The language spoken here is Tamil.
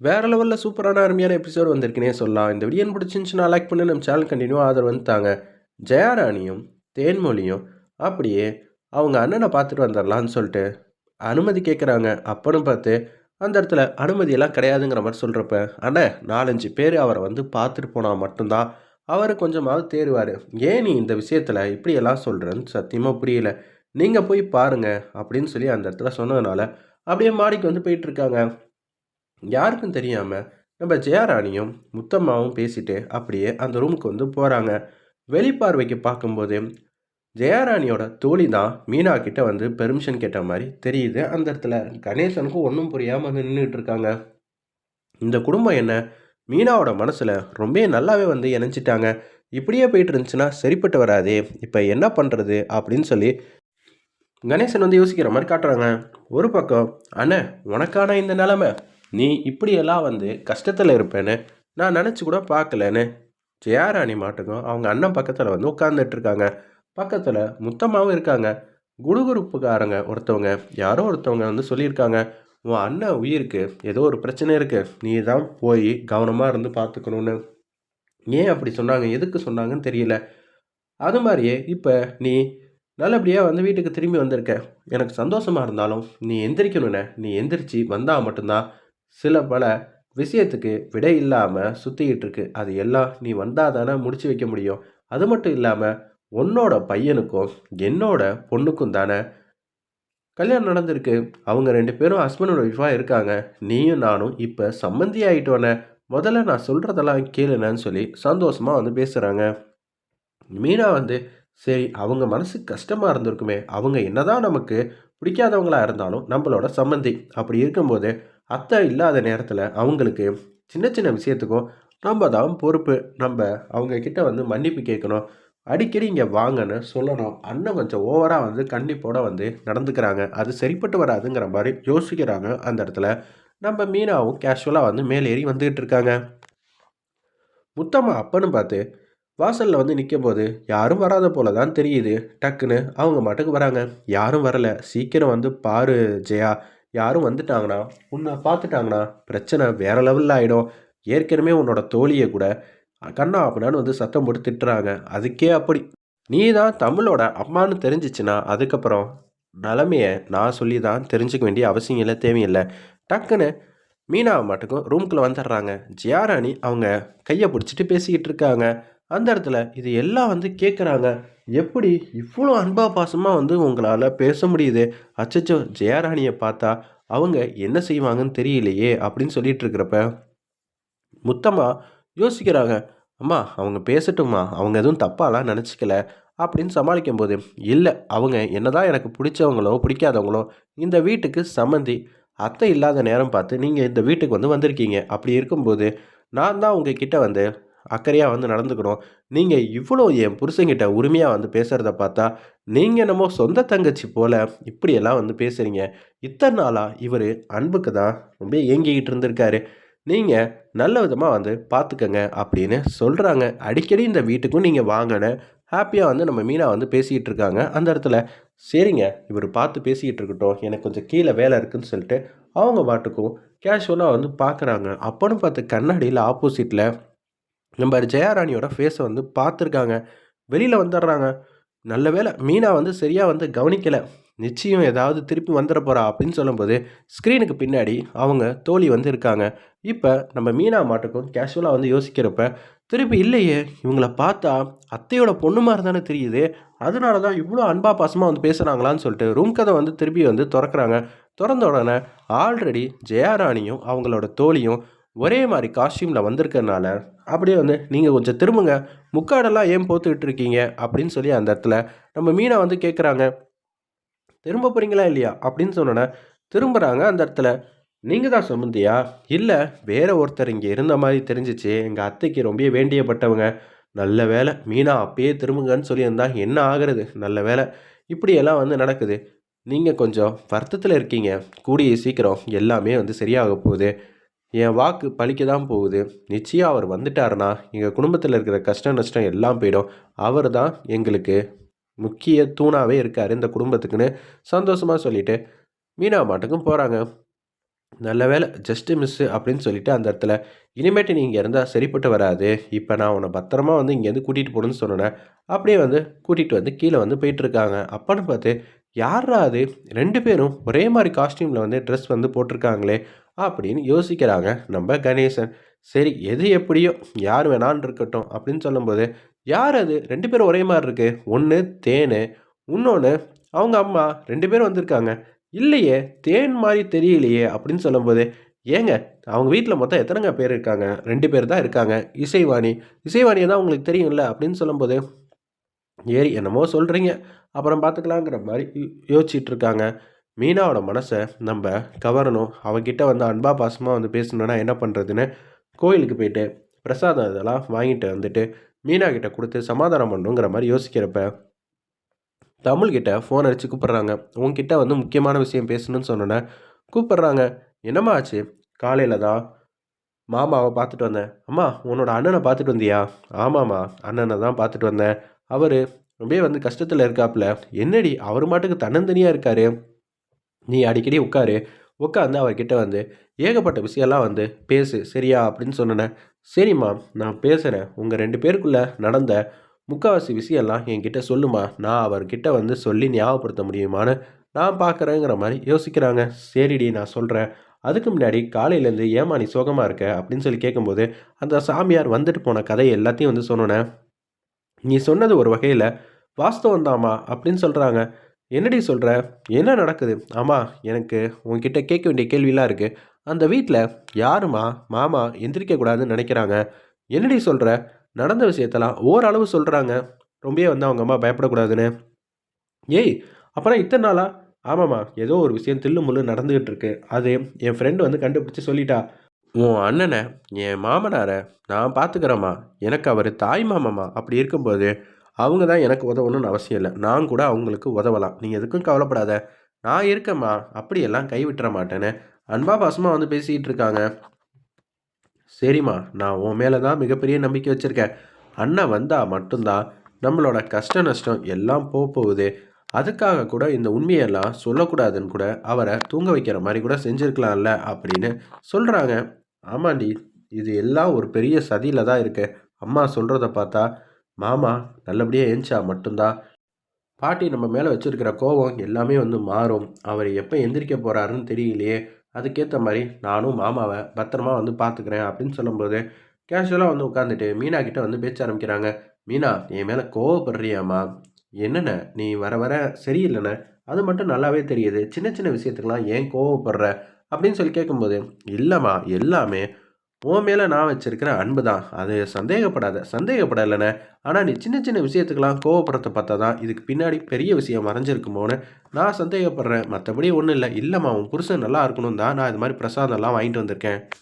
வேறு லெவலில் சூப்பரான அருமையான எபிசோட் வந்திருக்குனே சொல்லலாம். இந்த வீடியோ பிடிச்சிருந்துச்சுன்னா லைக் பண்ணி நம்ம சேனல் கண்டினியூ ஆதரவு வந்துட்டாங்க. ஜெயாராணியும் தேன்மொழியும் அப்படியே அவங்க அண்ணனை பார்த்துட்டு வந்துடலான்னு சொல்லிட்டு அனுமதி கேட்குறாங்க அப்பன்னு பார்த்து அந்த இடத்துல அனுமதியெல்லாம் கிடையாதுங்கிற மாதிரி சொல்கிறப்ப அண்ணே நாலஞ்சு பேர் அவரை வந்து பார்த்துட்டு போனால் மட்டும்தான் அவர் கொஞ்சமாவது தேருவார் ஏன் நீ இந்த விஷயத்தில் இப்படியெல்லாம் சொல்கிறேன்னு சத்தியமாக புரியல. நீங்கள் போய் பாருங்க அப்படின்னு சொல்லி அந்த இடத்துல சொன்னதுனால அப்படியே மாடிக்கு வந்து போயிட்டுருக்காங்க யாருக்கும் தெரியாமல் நம்ம ஜெயராணியும் முத்தம்மாவும் பேசிட்டு அப்படியே அந்த ரூமுக்கு வந்து போகிறாங்க வெளிப்பார்வைக்கு பார்க்கும்போது ஜெயராணியோட தோழி தான் மீனா கிட்ட வந்து பெர்மிஷன் கேட்ட மாதிரி தெரியுது. அந்த இடத்துல கணேசனுக்கும் ஒன்றும் புரியாமல் நின்றுட்டு இருக்காங்க. இந்த குடும்பம் என்ன? மீனாவோட மனசில் ரொம்ப நல்லாவே வந்து இணைஞ்சிட்டாங்க. இப்படியே போயிட்டு இருந்துச்சுன்னா சரிப்பட்டு வராதே. இப்போ என்ன பண்ணுறது அப்படின்னு சொல்லி கணேசன் வந்து யோசிக்கிற மாதிரி காட்டுறாங்க. ஒரு பக்கம் அண்ணே உனக்கான இந்த நிலமை? நீ இப்படியெல்லாம் வந்து கஷ்டத்தில் இருப்பேன்னு நான் நினச்சி கூட பார்க்கலன்னு ஜெயாராணி மாட்டுக்கும் அவங்க அண்ணன் பக்கத்தில் வந்து உட்காந்துட்டு இருக்காங்க பக்கத்தில் முத்தமாகவும் இருக்காங்க. குடுகுறுப்புக்காரங்க ஒருத்தவங்க யாரோ ஒருத்தவங்க வந்து சொல்லியிருக்காங்க. உன் அண்ணன் உயிருக்கு ஏதோ ஒரு பிரச்சனை இருக்குது நீ தான் போய் கவனமாக இருந்து பார்த்துக்கணுன்னு ஏன் அப்படி சொன்னாங்க? எதுக்கு சொன்னாங்கன்னு தெரியல. அது மாதிரியே இப்போ நீ நல்லபடியாக வந்து வீட்டுக்கு திரும்பி வந்திருக்க. எனக்கு சந்தோஷமாக இருந்தாலும் நீ எந்திரிக்கணுண்ணே நீ எந்திரிச்சு வந்தால் மட்டும்தான் சில பல விஷயத்துக்கு விடை இல்லாமல் சுற்றிக்கிட்டு இருக்கு அது எல்லாம் நீ வந்தால் தானே முடிச்சு வைக்க முடியும். அது மட்டும் இல்லாமல் உன்னோட பையனுக்கும் என்னோட பொண்ணுக்கும் தானே கல்யாணம் நடந்திருக்கு. அவங்க ரெண்டு பேரும் ஹஸ்பண்டோட ஒய்ஃபாக இருக்காங்க. நீயும் நானும் இப்போ சம்மந்தி ஆகிட்டோன்னே முதல்ல நான் சொல்கிறதெல்லாம் கேளுனேன்னு சொல்லி சந்தோஷமாக வந்து பேசுகிறாங்க மீனா வந்து சரி அவங்க மனசு கஷ்டமாக இருந்திருக்குமே. அவங்க என்னதான் நமக்கு பிடிக்காதவங்களாக இருந்தாலும் நம்மளோட சம்மந்தி அப்படி இருக்கும்போது அத்தை இல்லாத நேரத்தில் அவங்களுக்கு சின்ன சின்ன விஷயத்துக்கும் நம்ம தான் பொறுப்பு. நம்ம அவங்கக்கிட்ட வந்து மன்னிப்பு கேட்கணும். அடிக்கடி இங்கே வாங்கன்னு சொல்லணும். அண்ணன் கொஞ்சம் ஓவராக வந்து கண்டிப்போட வந்து நடந்துக்கிறாங்க. அது சரிப்பட்டு வராதுங்கிற மாதிரி யோசிக்கிறாங்க. அந்த இடத்துல நம்ம மீனாவும் கேஷுவலாக வந்து மேலேறி வந்துக்கிட்டு இருக்காங்க. முத்தம்மா அப்பன்னு பார்த்து வாசலில் வந்து நிற்கும் போது யாரும் வராத போல தான் தெரியுது. டக்குன்னு அவங்க மாட்டுக்கு வராங்க. யாரும் வரல. சீக்கிரம் வந்து பாரு ஜெயா. யாரும் வந்துட்டாங்கன்னா உன்னை பார்த்துட்டாங்கன்னா பிரச்சனை வேற லெவலில் ஆகிடும் ஏற்கனவே உன்னோட தோழியை கூட கண்ணா அப்படின்னான்னு வந்து சத்தம் போட்டு திட்டுறாங்க. அதுக்கே அப்படி. நீ தான் தமிழோட அம்மான்னு தெரிஞ்சிச்சுன்னா அதுக்கப்புறம் நிலமையை நான் சொல்லி தான் தெரிஞ்சுக்க வேண்டிய அவசியம் இல்லை தேவையில்லை. டக்குன்னு மீனா மாட்டுக்கும் ரூம்குள்ளே வந்துடுறாங்க. ஜியாராணி அவங்க கையை பிடிச்சிட்டு பேசிக்கிட்டு இருக்காங்க. அந்த இடத்துல இது எல்லாம் வந்து கேட்குறாங்க எப்படி இவ்வளோ அன்பா பாசமாக வந்து உங்களால் பேச முடியுது? அச்சச்சோ ஜெயராணியை பார்த்தா அவங்க என்ன செய்வாங்கன்னு தெரியலையே அப்படின்னு சொல்லிட்டு இருக்கிறப்ப முத்தமாக யோசிக்கிறாங்க. அம்மா அவங்க பேசட்டும்மா. அவங்க எதுவும் தப்பாலாம் நினச்சிக்கல அப்படின்னு சமாளிக்கும் போது இல்லை அவங்க என்னதான் எனக்கு பிடிச்சவங்களோ பிடிக்காதவங்களோ இந்த வீட்டுக்கு சம்மந்தி அத்தை இல்லாத நேரம் பார்த்து நீங்கள் இந்த வீட்டுக்கு வந்து வந்திருக்கீங்க. அப்படி இருக்கும்போது நான் தான் உங்ககிட்ட வந்து அக்கறையாக வந்து நடந்துக்கணும். நீங்கள் இவ்வளோ என் புருஷங்கிட்ட உரிமையாக வந்து பேசுகிறத பார்த்தா நீங்கள் என்னமோ சொந்த தங்கச்சி போல் இப்படியெல்லாம் வந்து பேசுகிறீங்க இத்தனை நாளாக இவர் அன்புக்கு தான் ரொம்ப ஏங்கிக்கிட்டு இருந்திருக்காரு. நீங்கள் நல்ல விதமாக வந்து பார்த்துக்கங்க அப்படின்னு சொல்கிறாங்க அடிக்கடி இந்த வீட்டுக்கும் நீங்கள் வாங்கின ஹாப்பியாக வந்து நம்ம மீனா வந்து பேசிக்கிட்டு இருக்காங்க. அந்த இடத்துல சரிங்க இவர் பார்த்து பேசிக்கிட்டு இருக்கட்டும். எனக்கு கொஞ்சம் கீழே வேலை இருக்குதுன்னு சொல்லிட்டு அவங்க பாட்டுக்கும் கேஷுவலாக வந்து பார்க்குறாங்க அப்போன்னு பார்த்து கண்ணாடியில் ஆப்போசிட்டில் நம்ம ஜெயாராணியோட ஃபேஸை வந்து பார்த்துருக்காங்க. வெளியில் வந்துடுறாங்க. நல்ல வேலை மீனா வந்து சரியாக வந்து கவனிக்கலை. நிச்சயம் ஏதாவது திருப்பி வந்துட போகிறா அப்படின்னு சொல்லும்போது ஸ்க்ரீனுக்கு பின்னாடி அவங்க தோழி வந்து இருக்காங்க. இப்போ நம்ம மீனா மாட்டுக்கும் கேஷுவலாக வந்து யோசிக்கிறப்ப திருப்பி இல்லையே இவங்கள பார்த்தா அத்தையோட பொண்ணு மாதிரி தானே தெரியுது அதனால தான் இவ்வளோ அன்பா பாசமாக வந்து பேசுகிறாங்களான்னு சொல்லிட்டு ரூம் கதை வந்து திருப்பி வந்து திறக்கிறாங்க. திறந்த உடனே ஆல்ரெடி ஜெயாராணியும் அவங்களோட தோழியும் ஒரே மாதிரி காஸ்டியூமில் வந்திருக்கறனால அப்படியே வந்து நீங்கள் கொஞ்சம் திரும்புங்க. முக்காடெல்லாம் ஏன் போத்துக்கிட்டு இருக்கீங்க? அப்படின்னு சொல்லி அந்த இடத்துல நம்ம மீனை வந்து கேட்குறாங்க திரும்ப போகிறீங்களா இல்லையா? அப்படின்னு சொன்னோன்னே திரும்புகிறாங்க அந்த இடத்துல. நீங்கள் தான் சம்மந்தியா இல்லை வேற ஒருத்தர் இங்கே இருந்த மாதிரி தெரிஞ்சிச்சு. எங்கள் அத்தைக்கு ரொம்ப வேண்டியப்பட்டவங்க. நல்ல வேலை மீனா அப்பயே திரும்புங்கன்னு சொல்லியிருந்தா என்ன ஆகிறது? நல்ல வேலை இப்படியெல்லாம் வந்து நடக்குது. நீங்கள் கொஞ்சம் வருத்தத்தில் இருக்கீங்க. கூடிய சீக்கிரம் எல்லாமே வந்து சரியாக போகுது. என் வாக்கு பழிக்க தான் போகுது. நிச்சயம் அவர் வந்துட்டாருன்னா எங்கள் குடும்பத்தில் இருக்கிற கஷ்ட நஷ்டம் எல்லாம் போயிடும். அவர் தான் எங்களுக்கு முக்கிய தூணாகவே இருக்கார் இந்த குடும்பத்துக்குன்னு சந்தோஷமாக சொல்லிவிட்டு மீனா மாட்டுக்கும் போகிறாங்க நல்ல வேலை ஜஸ்ட்டு மிஸ்ஸு அப்படின்னு சொல்லிட்டு அந்த இடத்துல இனிமேட்டு நீங்கள் இங்கே இருந்தால் சரிப்பட்டு வராது. இப்போ நான் உன்னை பத்திரமா வந்து இங்கேருந்து கூட்டிகிட்டு போகணுன்னு சொன்னேன் அப்படியே வந்து கூட்டிகிட்டு வந்து கீழே வந்து போயிட்டுருக்காங்க. அப்போன்னு பார்த்து யாரா அது? ரெண்டு பேரும் ஒரே மாதிரி காஸ்டியூமில் வந்து ட்ரெஸ் வந்து போட்டிருக்காங்களே. அப்படின்னு யோசிக்கிறாங்க நம்ம கணேசன். சரி எது எப்படியோ யார் வேணான்னு இருக்கட்டும் அப்படின்னு சொல்லும்போது யார் அது? ரெண்டு பேரும் ஒரே மாதிரி இருக்கு. ஒன்று தேனு இன்னொன்று அவங்க அம்மா. ரெண்டு பேரும் வந்திருக்காங்க. இல்லையே தேன் மாதிரி தெரியலையே அப்படின்னு சொல்லும்போது ஏங்க அவங்க வீட்டில் மொத்தம் எத்தனைங்க பேர் இருக்காங்க? ரெண்டு பேர் தான் இருக்காங்க. இசைவாணி. இசைவாணியை தான் உங்களுக்கு தெரியும்ல அப்படின்னு சொல்லும்போது ஏறி என்னமோ சொல்கிறீங்க அப்புறம் பார்த்துக்கலாங்கிற மாதிரி யோசிச்சுட்டு இருக்காங்க. மீனாவோட மனசை நம்ம கவரணும். அவகிட்ட வந்து அன்பா பாசமாக வந்து பேசணுன்னா என்ன பண்ணுறதுன்னு கோயிலுக்கு போயிட்டு பிரசாதம் இதெல்லாம் வாங்கிட்டு வந்துட்டு மீனா கிட்ட கொடுத்து சமாதானம் பண்ணுங்கிற மாதிரி யோசிக்கிறப்ப தமிழ்கிட்ட ஃபோன் அடித்து கூப்பிட்றாங்க. உங்ககிட்ட வந்து முக்கியமான விஷயம் பேசணும்னு சொன்னோன்னே கூப்பிட்றாங்க. என்னம்மா ஆச்சு? காலையில் தான் மாமாவை பார்த்துட்டு வந்தேன். அம்மா உன்னோட அண்ணனை பார்த்துட்டு வந்தியா? ஆமாம்மா அண்ணனை தான் பார்த்துட்டு வந்தேன். அவர் ரொம்பவே வந்து கஷ்டத்தில் இருக்காப்புல. என்னடி அவர் மாட்டுக்கு தன்னந்தனியாக இருக்காரு? நீ அடிக்கடி உட்காரு. உட்காந்து அவர்கிட்ட வந்து ஏகப்பட்ட விஷயம்லாம் வந்து பேசு சரியா? அப்படின்னு சொன்னேன். சரிம்மா நான் பேசுகிறேன் உங்கள் ரெண்டு பேருக்குள்ளே நடந்த முக்கால்வாசி விஷயம்லாம் என்கிட்ட சொல்லுமா? நான் அவர்கிட்ட வந்து சொல்லி ஞாபகப்படுத்த முடியுமான்னு நான் பார்க்குறேங்கிற மாதிரி யோசிக்கிறாங்க. சரிடி நான் சொல்கிறேன் அதுக்கு முன்னாடி காலையிலேருந்து ஏமா நீ சோகமாக இருக்க? அப்படின்னு சொல்லி கேட்கும்போது அந்த சாமியார் வந்துட்டு போன கதை எல்லாத்தையும் வந்து சொன்னோன்னே நீ சொன்னது ஒரு வகையில் வாஸ்தவம் தாமா அப்படின்னு சொல்கிறாங்க என்னடி சொல்கிற என்ன நடக்குது? ஆமாம் எனக்கு உங்ககிட்ட கேட்க வேண்டிய கேள்விலாம் இருக்குது அந்த வீட்டில் யாருமா மாமா எந்திரிக்கக்கூடாதுன்னு நினைக்கிறாங்க. என்னடி சொல்கிற நடந்த விஷயத்தெல்லாம் ஓரளவு சொல்கிறாங்க ரொம்பவே வந்து அவங்க அம்மா பயப்படக்கூடாதுன்னு. ஏய் அப்புறம் இத்தனை நாளா? ஆமாம்மா ஏதோ ஒரு விஷயம் தில்லு முள்ளு நடந்துக்கிட்டு இருக்கு. அது என் ஃப்ரெண்டு வந்து கண்டுபிடிச்சி சொல்லிட்டா. உன் அண்ணனை என் மாமனாரை நான் பார்த்துக்கிறேம்மா எனக்கு அவர் தாய் மாமாம்மா. அப்படி இருக்கும்போது அவங்க தான் எனக்கு உதவணும்னு அவசியம் இல்லை. நான் கூட அவங்களுக்கு உதவலாம். நீங்கள் எதுக்கும் கவலைப்படாத. நான் இருக்கேம்மா. அப்படியெல்லாம் கைவிட்டுற மாட்டேன்னு அன்பா பாசமாக வந்து பேசிக்கிட்டு இருக்காங்க. சரிம்மா. நான் உன் மேலே தான் மிகப்பெரிய நம்பிக்கை வச்சுருக்கேன். அண்ணன் வந்தால் மட்டும்தான் நம்மளோட கஷ்ட நஷ்டம் எல்லாம் போக போகுது. அதுக்காக கூட இந்த உண்மையெல்லாம் சொல்லக்கூடாதுன்னு கூட அவரை தூங்க வைக்கிற மாதிரி கூட செஞ்சுருக்கலாம்ல அப்படின்னு சொல்கிறாங்க ஆமாண்டி இது எல்லாம் ஒரு பெரிய சதியில் தான் இருக்குது அம்மா சொல்கிறத பார்த்தா மாமா நல்லபடியாக ஏஞ்சா மட்டும்தான் பாட்டி நம்ம மேலே வச்சுருக்கிற கோபம் எல்லாமே வந்து மாறும். அவர் எப்போ எந்திரிக்க போகிறாருன்னு தெரியலையே. அதுக்கேற்ற மாதிரி நானும் மாமாவை பத்திரமா வந்து பார்த்துக்கிறேன் அப்படின்னு சொல்லும்போது கேஷுவலாக வந்து உட்காந்துட்டு மீனா கிட்டே வந்து பேச்ச ஆரம்பிக்கிறாங்க. மீனா என் மேலே கோவப்படுறியாம்மா. என்னென்ன? நீ வர வர சரியில்லைண்ணே அது மட்டும் நல்லாவே தெரியுது. சின்ன சின்ன விஷயத்துக்கெல்லாம் ஏன் கோவப்படுற? அப்படின்னு சொல்லி கேட்கும்போது இல்லைம்மா எல்லாமே உன் மேலே நான் வச்சிருக்கிற அன்பு தான். அது சந்தேகப்படாத சந்தேகப்படலைண்ணே ஆனால் நீ சின்ன சின்ன விஷயத்துக்கெல்லாம் கோவப்படுறத பார்த்தா தான் இதுக்கு பின்னாடி பெரிய விஷயம் மறைஞ்சிருக்குமோன்னு நான் சந்தேகப்படுறேன். மற்றபடி ஒன்றும் இல்லை. இல்லைம்மா உன் புருஷன் நல்லா இருக்கணும் தான் நான் இது மாதிரி பிரசாதம்லாம் வாங்கிட்டு வந்திருக்கேன்.